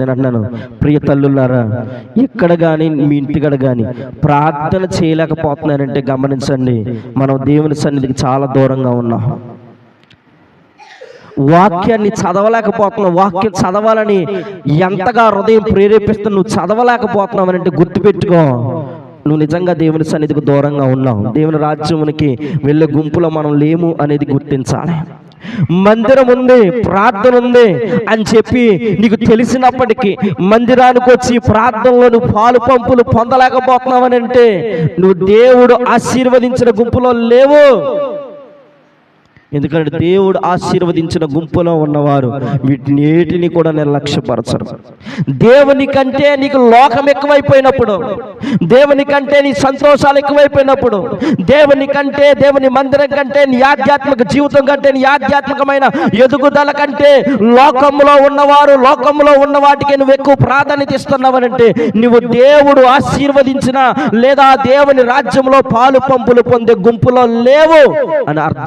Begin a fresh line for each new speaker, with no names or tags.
నేను అంటున్నాను ప్రియ తల్లులారా ఎక్కడ కానీ మీ ఇంటికడ కానీ ప్రార్థన చేయలేకపోతున్నారంటే గమనించండి మనం దేవుని సన్నిధికి చాలా దూరంగా ఉన్నాం. వాక్యాన్ని చదవలేకపోతున్నావు వాక్యం చదవాలని ఎంతగా హృదయం ప్రేరేపిస్తున్నా నువ్వు చదవలేకపోతున్నావు అంటే గుర్తుపెట్టుకో. నువ్వు నిజంగా దేవుని సన్నిధికి దూరంగా ఉన్నావు. దేవుని రాజ్యమునికి వెళ్ళే గుంపులో మనం లేము అనేది గుర్తించాలి. మందిరం ఉంది ప్రార్థన ఉంది అని చెప్పి నీకు తెలిసినప్పటికీ మందిరానికి వచ్చి ప్రార్థనలో నువ్వు పాలు పంపులు పొందలేకపోతున్నావని అంటే నువ్వు దేవుడు ఆశీర్వదించిన గుంపులో లేవు. ఎందుకంటే దేవుడు ఆశీర్వదించిన గుంపులో ఉన్నవారు వీటిని కూడా నిర్లక్ష్యపరచరు. దేవుని కంటే నీకు లోకం ఎక్కువైపోయినప్పుడు దేవుని కంటే నీ సంతోషాలు ఎక్కువైపోయినప్పుడు దేవుని కంటే దేవుని మందిరం కంటే నీ ఆధ్యాత్మిక జీవితం కంటే నీ ఆధ్యాత్మికమైన ఎదుగుదల కంటే లోకంలో ఉన్నవారు లోకంలో ఉన్న వాటికి నువ్వు ఎక్కువ ప్రాధాన్యత ఇస్తున్నావనంటే నువ్వు దేవుడు ఆశీర్వదించిన లేదా దేవుని రాజ్యంలో పాలు పంపులు పొందే గుంపులో లేవు అని అర్థం.